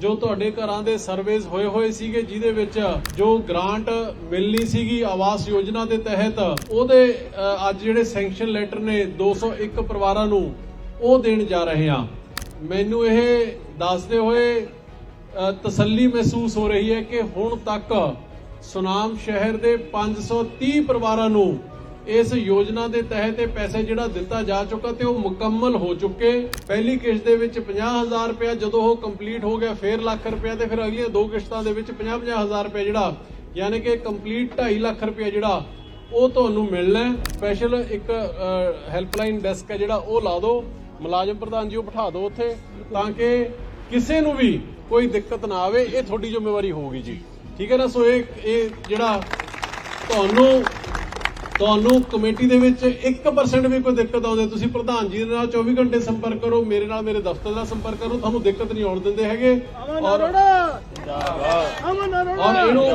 ਜੋ ਤੁਹਾਡੇ ਘਰਾਂ ਦੇ ਸਰਵੇਸ ਹੋਏ ਹੋਏ ਸੀਗੇ, ਜਿਹਦੇ ਵਿੱਚ ਜੋ ਗ੍ਰਾਂਟ ਮਿਲਣੀ ਸੀਗੀ ਆਵਾਸ ਯੋਜਨਾ ਦੇ ਤਹਿਤ, ਉਹਦੇ ਅੱਜ ਜਿਹੜੇ ਸੈਂਕਸ਼ਨ ਲੈਟਰ ਨੇ 201 ਪਰਿਵਾਰਾਂ ਨੂੰ, ਉਹ ਦੇਣ ਜਾ ਰਹੇ ਆ ਮੈਨੂੰ ਇਹ ਦੱਸਦੇ ਹੋਏ ਤਸੱਲੀ ਮਹਿਸੂਸ ਹੋ ਰਹੀ ਹੈ ਕਿ ਹੁਣ ਤੱਕ ਸੁਨਾਮ ਸ਼ਹਿਰ ਦੇ 530 ਪਰਿਵਾਰਾਂ ਨੂੰ ਇਸ ਯੋਜਨਾ ਦੇ ਤਹਿਤ ਇਹ ਪੈਸੇ ਜਿਹੜਾ ਦਿੱਤਾ ਜਾ ਚੁੱਕਾ ਤੇ ਉਹ ਮੁਕੰਮਲ ਹੋ ਚੁੱਕੇ। ਪਹਿਲੀ ਕਿਸ਼ਤ ਦੇ ਵਿੱਚ 50000 ਰੁਪਇਆ ਜਦੋਂ ਉਹ ਕੰਪਲੀਟ ਹੋ ਗਿਆ, ਫਿਰ ਲੱਖ ਰੁਪਇਆ ਤੇ ਫਿਰ ਅਗਲੀਆਂ ਦੋ ਕਿਸ਼ਤਾਂ ਦੇ ਵਿੱਚ 50-50000 ਰੁਪਇਆ ਜਿਹੜਾ, ਯਾਨੀ ਕਿ ਕੰਪਲੀਟ 2.5 ਲੱਖ ਰੁਪਇਆ ਜਿਹੜਾ, ਉਹ ਤੁਹਾਨੂੰ ਮਿਲਣਾ ਸਪੈਸ਼ਲ ਇੱਕ ਹੈਲਪਲਾਈਨ ਡੈਸਕ ਹੈ ਜਿਹੜਾ, ਉਹ ਲਾ ਦਿਓ। ਮੁਲਾਜ਼ਮ ਪ੍ਰਧਾਨ ਜੀ, ਉਹ ਬਿਠਾ ਦਿਓ ਉੱਥੇ, ਤਾਂ ਕਿ ਕਿਸੇ ਨੂੰ ਵੀ ਕੋਈ ਦਿੱਕਤ ਨਾ ਆਵੇ। ਇਹ ਤੁਹਾਡੀ ਜ਼ਿੰਮੇਵਾਰੀ ਹੋਊਗੀ ਜੀ। ਠੀਕ ਹੈ ਨਾ? ਸੋ ਇਹ ਇਹ ਜਿਹੜਾ ਤੁਹਾਨੂੰ ਤੁਹਾਨੂੰ ਕਮੇਟੀ ਦੇ ਵਿੱਚ 1% ਵੀ ਕੋਈ ਦਿੱਕਤ ਆਉਂਦੀ ਤੁਸੀਂ ਪ੍ਰਧਾਨ ਜੀ ਨਾਲ 24 ਘੰਟੇ ਸੰਪਰਕ ਕਰੋ ਮੇਰੇ ਨਾਲ ਮੇਰੇ ਦਫ਼ਤਰ ਦਾ ਸੰਪਰਕ ਕਰੋ ਤੁਹਾਨੂੰ ਦਿੱਕਤ ਨਹੀਂ ਆਉਣ ਦਿੰਦੇ ਹੈਗੇ। ਔਰ ਅਮਨ ਅਰੋੜਾ! ਔਰ ਇਹਨੂੰ